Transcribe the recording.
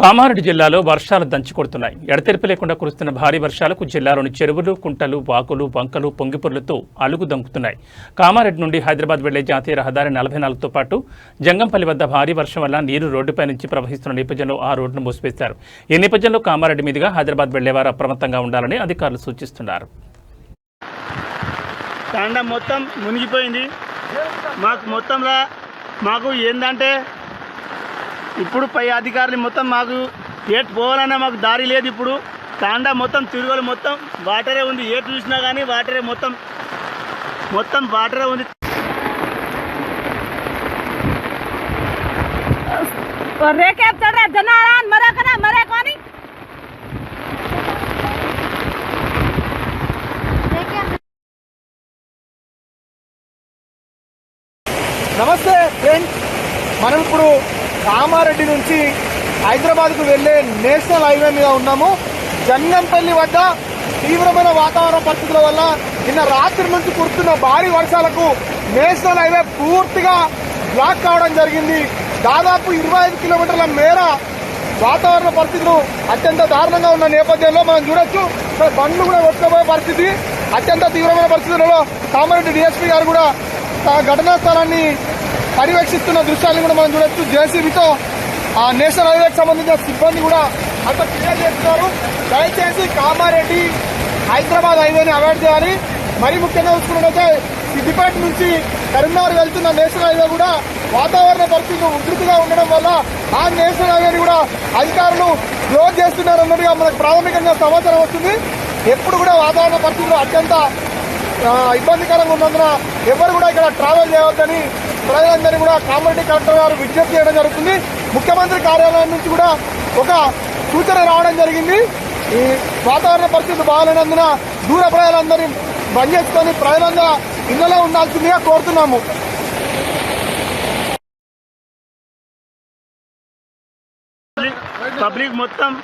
కామారెడ్డి జిల్లాలో వర్షాలు దంచుకొడుతున్నాయి ఎడతెరిపి లేకుండా కురుస్తున్న భారీ వర్షాలకు జిల్లాలోని చెరువులు కుంటలు వాకులు వంకలు పొంగిపొర్లతో అలుగు దంకుతున్నాయి. కామారెడ్డి నుండి హైదరాబాద్ వెళ్ళే జాతీయ రహదారి నలభై నాలుగుతో పాటు జంగంపల్లి వద్ద భారీ వర్షం వల్ల నీరు రోడ్డుపై నుంచి ప్రవహిస్తున్న నేపథ్యంలో ఆ రోడ్డును మూసివేశారు. ఈ నేపథ్యంలో కామారెడ్డి మీదుగా హైదరాబాద్ వెళ్ళేవారు అప్రమత్తంగా ఉండాలని అధికారులు సూచిస్తున్నారు. మొత్తం మునిగిపోయింది. మాకు మొత్తంలో మాకు ఏంటంటే ఇప్పుడు పై అధికారులు మొత్తం మాకు ఏటు పోవాలన్నా మాకు దారి లేదు ఇప్పుడు. తాండా మొత్తం తిరుగులు మొత్తం వాటరే ఉంది. ఏటు చూసినా కానీ వాటరే మొత్తం మొత్తం వాటరే ఉంది. నమస్తే ఫ్రెండ్స్ మనం ఇప్పుడు కామారెడ్డి నుంచి హైదరాబాద్కు వెళ్ళే నేషనల్ హైవే మీద ఉన్నాము. జంగంపల్లి వద్ద తీవ్రమైన వాతావరణ పరిస్థితుల వల్ల నిన్న రాత్రి నుంచి కురుస్తున్న భారీ వర్షాలకు నేషనల్ హైవే పూర్తిగా బ్లాక్ కావడం జరిగింది. దాదాపు ఇరవై ఐదు కిలోమీటర్ల మేర వాతావరణ పరిస్థితులు అత్యంత దారుణంగా ఉన్న నేపథ్యంలో మనం చూడొచ్చు. బండ్లు కూడా కొట్టుకోబోయే పరిస్థితి అత్యంత తీవ్రమైన పరిస్థితులలో కామారెడ్డి డిఎస్పీ గారు కూడా ఘటనా స్థలాన్ని పర్యవేక్షిస్తున్న దృశ్యాన్ని కూడా మనం చూడొచ్చు. జేసీబీతో ఆ నేషనల్ హైవేకి సంబంధించిన సిబ్బంది కూడా అంత క్లియర్ చేస్తున్నారు. దయచేసి కామారెడ్డి హైదరాబాద్ హైవేని అవాయిడ్ చేయాలి. మరీ ముఖ్యంగా చూసుకున్నట్టయితే సిద్దిపేట నుంచి కరీంనగర్ వెళ్తున్న నేషనల్ హైవే కూడా వాతావరణ పరిస్థితులు ఉధృతిగా ఉండడం వల్ల ఆ నేషనల్ హైవేని కూడా అధికారులు క్లోజ్ చేస్తున్నారు అన్నట్టుగా మనకు ప్రాథమికంగా సమాచారం వస్తుంది. ఎప్పుడు కూడా వాతావరణ పరిస్థితులు అత్యంత ఇబ్బందికరంగా ఉన్నందున ఎవరు కూడా ఇక్కడ ట్రావెల్ చేయవద్దని ప్రజలందరినీ కూడా కామారెడ్డి కలెక్టర్ గారు విజ్ఞప్తి చేయడం జరుగుతుంది. ముఖ్యమంత్రి కార్యాలయం నుంచి కూడా ఒక సూచన రావడం జరిగింది. ఈ వాతావరణ పరిస్థితులు బాగాలేనందున దూర ప్రజలందరినీ బంద్ చేసుకొని ప్రజలందరూ ఇళ్ళలో ఉండాల్సిందిగా కోరుతున్నాము. పబ్లిక్ మొత్తం